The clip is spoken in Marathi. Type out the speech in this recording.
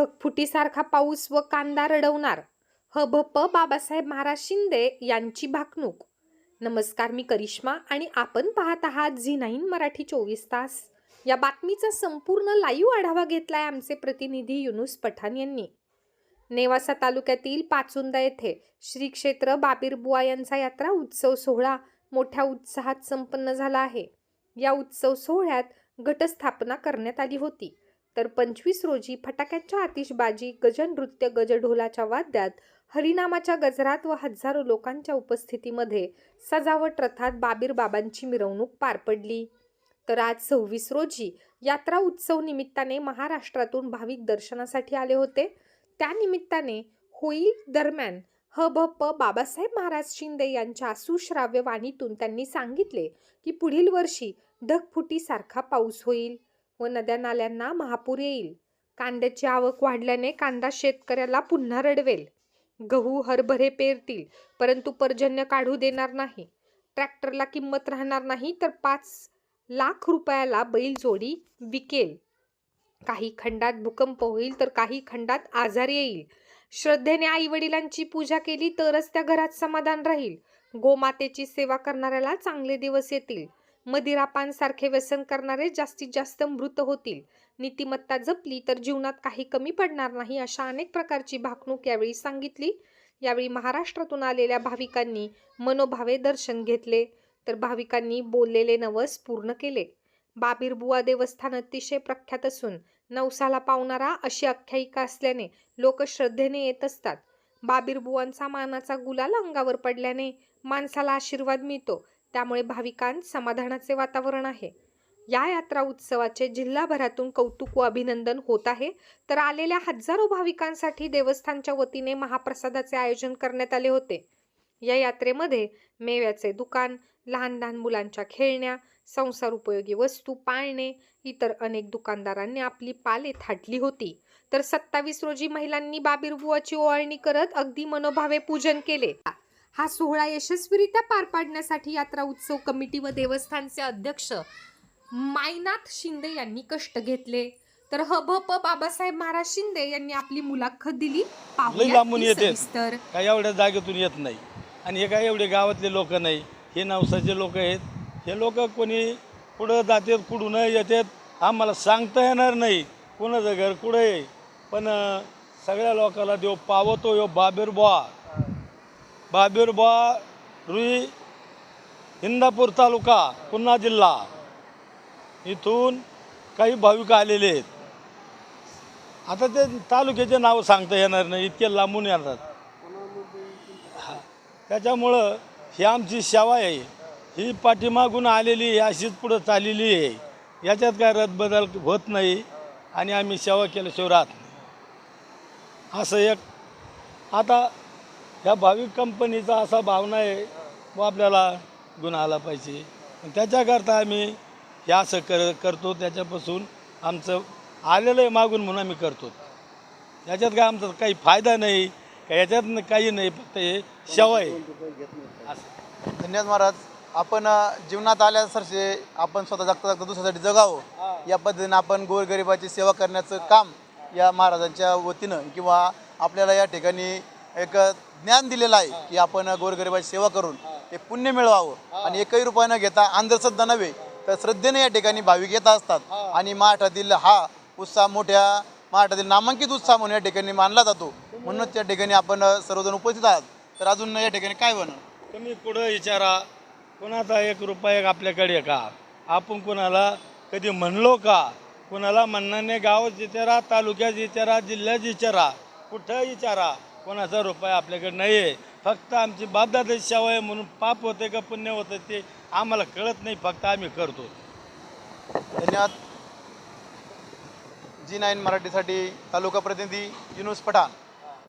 ढगफुटीसारखा पाऊस व कांदा रडवणार. ह भ प बाबासाहेब महाराज शिंदे यांची भाकणूक. नमस्कार मी करिश्मा आणि आपण पाहत आहात झी नाईन मराठी चोवीस तास. या बातमीचा संपूर्ण लाईव्ह आढावा घेतलाय आमचे प्रतिनिधी युनुस पठाण यांनी. नेवासा तालुक्यातील पाचुंदा येथे श्री क्षेत्र बाबीरबुवा यांचा यात्रा उत्सव सोहळा मोठ्या उत्साहात संपन्न झाला आहे. या उत्सव सोहळ्यात घटस्थापना करण्यात आली होती. तर पंचवीस रोजी फटाक्यांच्या आतिषबाजी गजनृत्य गजढोलाच्या वाद्यात हरिनामाच्या गजरात व हजारो लोकांच्या उपस्थितीमध्ये सजावट रथात बाबीर बाबांची मिरवणूक पार पडली. तर आज सव्वीस रोजी यात्रा उत्सव निमित्ताने महाराष्ट्रातून भाविक दर्शनासाठी आले होते. त्यानिमित्ताने होळी दरम्यान हभप बाबासाहेब महाराज शिंदे यांच्या सुश्राव्य वाणीतून त्यांनी सांगितले की पुढील वर्षी ढगफुटीसारखा पाऊस होईल. व नद्या नाल्यांना महापूर येईल. कांद्याची आवक वाढल्याने कांदा शेतकऱ्याला पुन्हा रडवेल. गहू हरभरे पेरतील परंतु पर्जन्य काढू देणार नाही. ट्रॅक्टरला किंमत राहणार नाही तर पाच लाख रुपयाला बैलजोडी विकेल. काही खंडात भूकंप होईल तर काही खंडात आजार येईल. श्रद्धेने आई वडिलांची पूजा केली तरच त्या घरात समाधान राहील. गोमातेची सेवा करणाऱ्याला चांगले दिवस येतील. मदिरापानसारखे व्यसन करणारे जास्तीत जास्त मृत होतील. नीतिमत्ता जपली तर जीवनात काही कमी पडणार नाही अशा अनेक प्रकारची भाकणूक यावेळी सांगितली. यावेळी महाराष्ट्रातून आलेल्या भाविकांनी मनोभावे दर्शन घेतले. तर भाविकांनी बोललेले नवस पूर्ण केले. बाबीरबुवा देवस्थान अतिशय प्रख्यात असून नवसाला पावणारा अशी आख्यायिका असल्याने लोक श्रद्धेने येत असतात. बाबीरबुवांचा मानाचा गुलाल अंगावर पडल्याने माणसाला आशीर्वाद मिळतो. त्यामुळे भाविकांत समाधानाचे वातावरण आहे. या यात्रा उत्सवाचे जिल्हाभरातून कौतुक व अभिनंदन होत आहे. तर आलेल्या हजारो भाविकांसाठी देवस्थानच्या वतीने महाप्रसादाचे आयोजन करण्यात आले होते. या यात्रेमध्ये मेव्याचे दुकान लहान लहान मुलांच्या खेळण्या संसार उपयोगी वस्तू पाळणे इतर अनेक दुकानदारांनी आपली पाले थाटली होती. तर सत्तावीस रोजी महिलांनी बाबीरबुवाची ओवाळणी करत अगदी मनोभावे पूजन केले. हा सोहळा यशस्वीरित्या पार पाडण्यासाठी यात्रा उत्सव कमिटी व देवस्थानचे अध्यक्ष मायनाथ शिंदे यांनी कष्ट घेतले. तर हभप बाबासाहेब महाराज शिंदे यांनी आपली मुलाखत दिली. लई लांबून पाहूया ती येतेत. सविस्तर. काय एवढ्या जागेतून येत नाही. आणि हे काय एवढे गावातले लोक नाही. हे नवसाचे लोक आहेत. हे लोक कोणी कुठं जातात कुठून येतात आम्हाला सांगता येणार नाही. कुणाचं घर कुठं आहे? पण सगळ्या लोकांना देव पावतो यो बाबीरबुवा बाबीरबा रुई इंदापूर तालुका पुन्हा जिल्हा. इथून काही भाविक आलेले आहेत. आता ते तालुक्याचे नावं सांगता येणार नाही इतके लांबून येतात. हा. त्याच्यामुळं ही आमची सेवा आहे. ही पाठीमागून आलेली आहे अशीच पुढं चाललेली आहे. याच्यात काय रदबदल होत नाही आणि आम्ही सेवा केल्याशिवाय राहत नाही. असं एक आता ह्या भाविक कंपनीचा असा भावना आहे व आपल्याला गुण आला पाहिजे. त्याच्याकरता आम्ही हे असं कर करतो त्याच्यापासून आमचं आलेलं आहे मागून म्हणून आम्ही करतो. याच्यात काय आमचा काही फायदा नाही का याच्यात काही नाही फक्त हे सेवा आहे. असं धन्यवाद महाराज. आपण जीवनात आल्यासारखे आपण स्वतः जगता जगता दुसऱ्यासाठी जगावं. या पद्धतीने आपण गोरगरिबाची सेवा करण्याचं काम या महाराजांच्या वतीनं किंवा आपल्याला या ठिकाणी एक ज्ञान दिलेलं आहे की आपण गोरगरिबाची सेवा करून ते पुण्य मिळवावं. आणि एकही रुपया न घेता अंधश्रद्धा नव्हे तर श्रद्धेने या ठिकाणी भाविक येत असतात. आणि महाराष्ट्रातील हा उत्साह मोठ्या महाराष्ट्रातील नामांकित उत्साह म्हणून या ठिकाणी मानला जातो. म्हणूनच त्या ठिकाणी आपण सर्वजण उपस्थित आहात. तर अजून या ठिकाणी काय बनवं तुम्ही पुढं विचारा. कोणाचा एक रुपया आपल्याकडे का? आपण कोणाला कधी म्हणलो का? कोणाला म्हणण्याने गावात विचारा तालुक्यात विचारा जिल्ह्यात विचारा. कुठं विचारा? कोणाचा रुपया आपल्याकडे नाही आहे फक्त आमची बापदादाची सेवा आहे म्हणून पाप होते का पुण्य होतं ते आम्हाला कळत नाही फक्त आम्ही करतो. धन्यवाद. जी नाईन मराठीसाठी तालुका प्रतिनिधी युनुस पठाण.